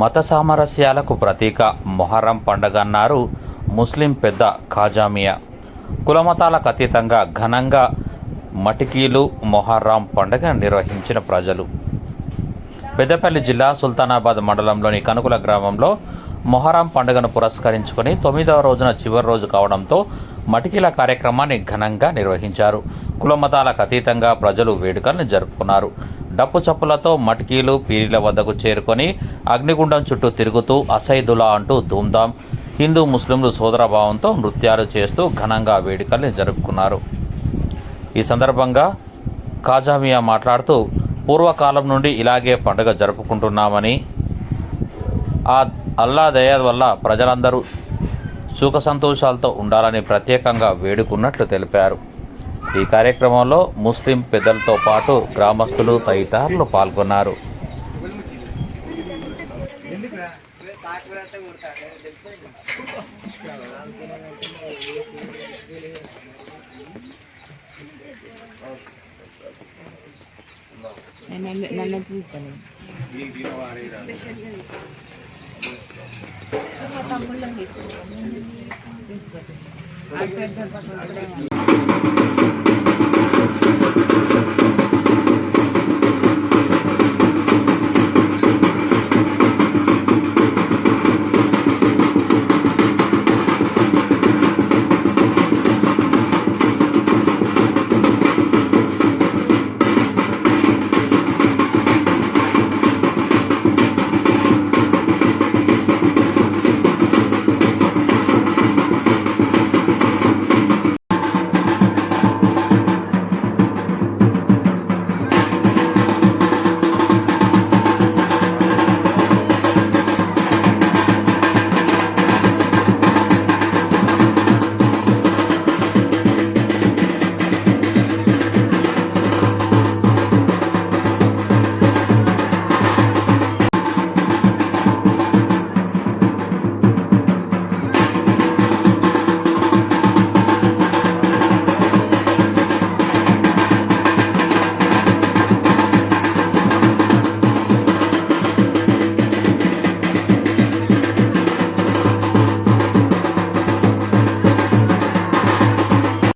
మత సామరస్యాలకు ప్రతీక మొహర్రం పండగ అన్నారు ముస్లిం పెద్ద ఖాజామియా. కులమతాలకు అతీతంగా ఘనంగా మటికీలు మొహర్రాం పండుగ నిర్వహించిన ప్రజలు. పెద్దపల్లి జిల్లా సుల్తానాబాద్ మండలంలోని కనుకుల గ్రామంలో మొహరం పండుగను పురస్కరించుకొని తొమ్మిదవ రోజున చివరి రోజు కావడంతో మటికీల కార్యక్రమాన్ని ఘనంగా నిర్వహించారు. కులమతాలకు అతీతంగా ప్రజలు వేడుకలను జరుపుకున్నారు. డప్పు చప్పులతో మటికీలు పీరీల వద్దకు చేరుకొని అగ్నిగుండం చుట్టూ తిరుగుతూ అసైదులా అంటూ ధూమ్ధాం హిందూ ముస్లింలు సోదరభావంతో నృత్యాలు చేస్తూ ఘనంగా వేడుకల్ని జరుపుకున్నారు. ఈ సందర్భంగా కాజామియా మాట్లాడుతూ పూర్వకాలం నుండి ఇలాగే పండుగ జరుపుకుంటున్నామని ఆ అల్లా దయ వల్ల ప్రజలందరూ సుఖ సంతోషాలతో ఉండాలని ప్రత్యేకంగా వేడుకున్నట్లు తెలిపారు. ఈ కార్యక్రమంలో ముస్లిం పెద్దలతో పాటు గ్రామస్తులు తదితరులు పాల్గొన్నారు. నన్ను నన్ను